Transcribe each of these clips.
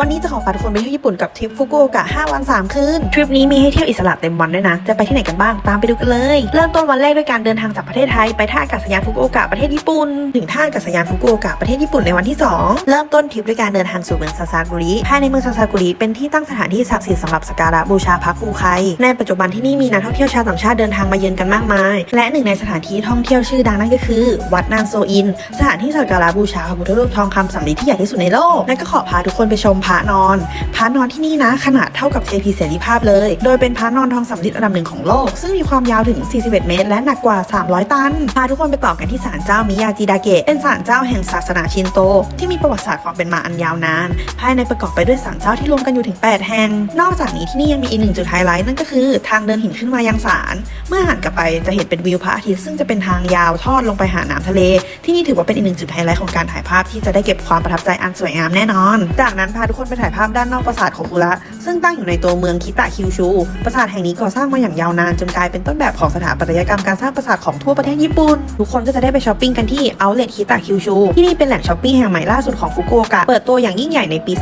วันนี้จะขอพาทุกคนไปเที่ยวญี่ปุ่นกับทริปฟุกุโอกะ 5 วัน 3 คืน ทริปนี้มีให้เที่ยวอิสระเต็มวันด้วยนะ จะไปที่ไหนกันบ้าง ตามไปดูกันเลย เริ่มต้นวันแรกด้วยการเดินทางจากประเทศไทย ไปท่าอากาศยานฟุกุโอกะประเทศญี่ปุ่น ถึงท่าอากาศยานฟุกุโอกะประเทศญี่ปุ่นในวันที่ 2 เริ่มต้นทริปด้วยการเดินทางสู่เมืองซาซากุริ ภายในเมืองซาซากุริเป็นที่ตั้งสถานที่ศักดิ์สิทธิ์สำหรับสักการะบูชาพระครูไค ในปัจจุบันที่นี่มีนักท่องเที่ยวชาวต่างชาติเดินทางมาเยือนกันมากมาย และหนึ่งในสถานที่ท่องเที่ยวชื่อดังนั่นก็คือ วัดนางโซอิน สถานที่สักการะบูชาพระพุทธรูปทองคำสำริดที่ใหญ่ที่สุดในโลกและก็ขอพาทุกคนไปชมพระนอน พระนอนที่นี่นะ ขนาดเท่ากับเทพีเสรีภาพเลย โดยเป็นพระนอนทองสำริดอันดับหนึ่งของโลก ซึ่งมีความยาวถึง 41 เมตร และหนักกว่า 300 ตัน พาทุกคนไปต่อกันที่ศาลเจ้ามิยาจิดาเกะ เป็นศาลเจ้าแห่งศาสนาชินโต ที่มีประวัติศาสตร์ความเป็นมาอันยาวนาน ภายในประกอบไปด้วยศาลเจ้าที่รวมกันอยู่ถึง 8 แห่ง นอกจากนี้ที่นี่ยังมีอีกหนึ่งจุดไฮไลท์นั่นก็คือทางเดินหินขึ้นมายังศาล เมื่อหันกลับไปจะเห็นเป็นวิวพระอาทิตย์ซึ่งจะเป็นทางยาวทอดลงไปหาน้ำทะเล ที่นี่ถือว่าเป็นอีกหนึ่งจุดไฮไลท์ของการถ่ายภาพที่จะได้เก็บความประทับใจอันสวยงามแน่นอน จากนั้นพาทุกคนไปถ่ายภาพด้านนอกปราสาทของคุระ ซึ่งตั้งอยู่ในตัวเมืองคิตะคิวชู ปราสาทแห่งนี้ก่อสร้างมาอย่างยาวนานจนกลายเป็นต้นแบบของสถาปัตยกรรมการสร้างปราสาทของทั่วประเทศญี่ปุ่น ทุกคนก็จะได้ไปช้อปปิ้งกันที่ Outlet คิตะคิวชู ที่นี่เป็นแหล่งช้อปปิ้งแห่งใหม่ล่าสุดของฟุกุโอกะ เปิดตัวอย่างยิ่งใหญ่ในปี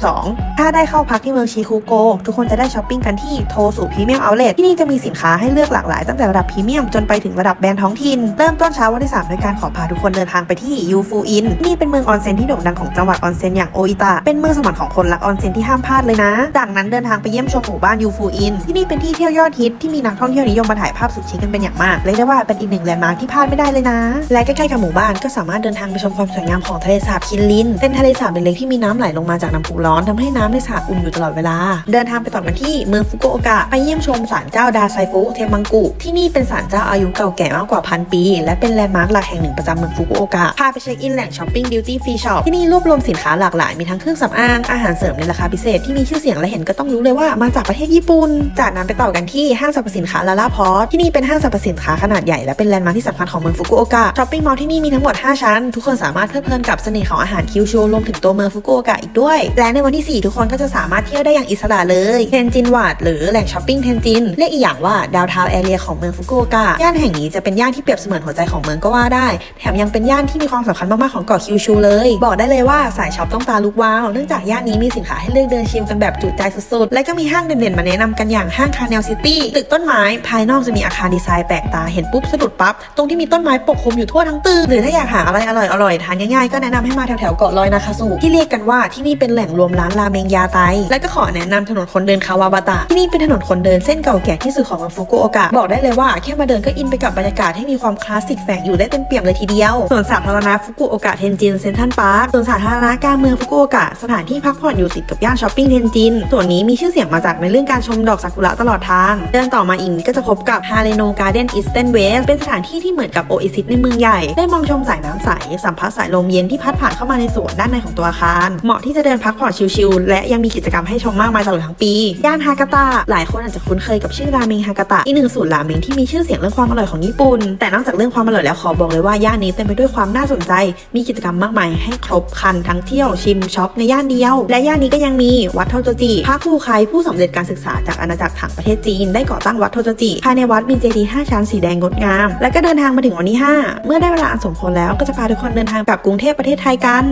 2022 ถ้าได้เข้าพักที่เมืองชิคุโก ทุกคนจะได้ช้อปปิ้งกันที่โทสุพรีเมียมเอาท์เลทที่นี่จะมีสินค้าให้เลือกหลากหลายตั้งแต่ระดับพรีเมียมจนไปถึงระดับแบรนด์ท้องถิ่น เริ่มต้นเช้าวันที่3ด้วยการขอพาทุกคนเดินทางไปที่ยูฟูอินนี่เป็นเมืองออนเซ็นที่โด่งดังของจังหวัดออนเซ็นอย่างโออิตะเป็นเมืองสวรรค์ของคนรักออนเซ็นที่ห้ามพลาดเลยนะ จากนั้นเดินทางไปเยี่ยมชมหมู่บ้านยูฟูอินที่นี่เป็นที่เที่ยวยอดฮิตที่มีนักท่องเที่ยวนิยมมาถ่ายภาพสุดชิคกันเป็นอย่างมากเรียกได้ว่าเป็นอีกหนึ่งแลนด์มาร์คที่พลาดไม่ได้เลยนะ และใกล้ๆกับหมู่บ้านก็สามารถเดินทางไปชมความสวยงามของทะเลสาบคินลินเป็นทะเลสาบเล็กๆที่มีน้ำไหลลงมาจากน้ำพุร้อนทำให้น้ำในสาบอุ่นอยู่ตลอดเวลา เดินทางไปต่อกันที่เมืองฟุกุโอกะไปเยี่ยมชมศาลเจ้าดาไซฟุเทมังกุที่นี่เป็นศาลเจ้าอายุเก่าแก่มากกว่าพันปี และเป็นแลนด์มาร์คหลักแห่งหนึ่งประจำเมืองฟุกุโอกะพาไปเช็คอินแหล่งช้อปปิ้งดิวตี้ฟรีช็อปที่นี่รวบรวมสินค้าหลากหลายมีทั้งเครื่องสำอางอาหารเสริมในราคาพิเศษที่มีชื่อเสียงและเห็นก็ต้องรู้เลยว่ามาจากประเทศญี่ปุ่น จากนั้นไปต่อกันที่ห้างสรรพสินค้าลาลาพอร์ที่นี่เป็นห้างสรรพสินค้าขนาดใหญ่และเป็นแลนด์มาร์คที่สำคัญของเมืองฟุกุโอกะช้อปปิ้งมอลล์ที่นี่มีทั้งหมด 5 ชั้น ทุกคนสามารถเพลิดเพลินกับเสน่ห์ของอาหารคิวชูรวมถึงตัวเมืองฟุกุโอกะอีกด้วย และในวันที่ 4 ทุกคนก็จะสามารถเที่ยวได้อย่างอิสระเลยเทนจินวาดหรือแหล่งช้อปปิ้งเทนจินเรียกอีกอย่างว่าดาวทาวน์แอเรียของเมืองฟุกุโอกะย่านแห่งนี้จะเป็นย่านที่เปรียบเสมือนหัวใจของเมืองก็ว่าได้ แถมยังเป็นย่านที่มีความสำคัญมากๆของเกาะคิวชูเลย บอกได้เลยว่าสายช็อปต้องตาลุกวาวเนื่องจากย่านนี้มีสินค้าให้เลือกเดินชิมกันแบบจุใจสุดๆ และก็มีห้างเด่นๆ มาแนะนำกันอย่างห้างคาเนลซิตี้ตึกต้นไม้ ภายนอกจะมีอาคารดีไซน์แปลกตาเห็นปุ๊บสะดุดปั๊บ ตรงที่มีต้นไม้ปกคลุมอยู่ทั่วทั้งตึกหรือถ้าอยากหาอะไรอร่อยๆทานง่ายๆก็แนะนำให้มาแถวๆเกาะลอยนาคาสุที่เรียกกันว่าที่นี่เป็นแหล่งรวมร้านราเมงยาไตและก็ขอแนะนำถนนคนเดินคาวาบาตะที่นี่เป็นถนนคนเดินเส้นเก่าแก่ที่สุดของเมืองฟุกุโอกะบอกได้เลยว่าแค่มาเดินก็อินไปกับบรรยากาศที่มีความคลาสสิกแฝงอยู่ได้เต็มเปี่ยมเลยทีเดียวส่วนสาธารณะฟุกุโอกะเทนจินเซ็นทรัลพาร์คส่วนสาธารณะกลางเมืองฟุกุโอกะสถานที่พักผ่อนอยู่ติดกับย่านช้อปปิ้งเทนจินส่วนนี้มีชื่อเสียงมาจากในเรื่องการชมดอกซากุระตลอดทาง เดินต่อมาอีกก็จะพบกับฮาเลโนการ์เดนอีสเทนเวสเป็นสถานที่ที่เหมือนกับโอเอซิสในเมืองใหญ่ ได้มองชมสายน้ำใส สัมผัสสายลมเย็นที่พัดผ่านเข้ามาในสวนด้านในของตัวอาคาร เหมาะที่จะเดินพักผ่อนชิลๆและยังมีกิจกรรมให้ชมมากมายตลอดทั้งปี ย่านฮากาตะหลายคนอาจจะคุ้นเคยกับชื่อราเมงฮากาตะอีกหนึ่งสูตรราเมงที่มีชื่อเสียงเรื่องความอร่อยของญี่ปุ่น แต่นอกจากเรื่องความอร่อยแล้วขอบอกเลยว่าย่านนี้เต็มไปด้วยความน่าสนใจ มีกิจกรรมมากมายให้ครบคันทั้งเที่ยวชิมช็อปในย่านเดียวและย่านนี้ก็ยังมีวัดโทโจจิพระครูไคผู้สำเร็จการศึกษาจากอาณาจักรถังประเทศจีนได้ก่อตั้งวัดโทโจจิภายในวัดมีเจดีย์ห้าชั้นสีแดงงดงาม และก็เดินทางมาถึงวันที่ 5 เมื่อได้เวลาอันสมควรแล้วก็จะพาทุกคนเดินทางกลับกรุงเทพประเทศไทยกัน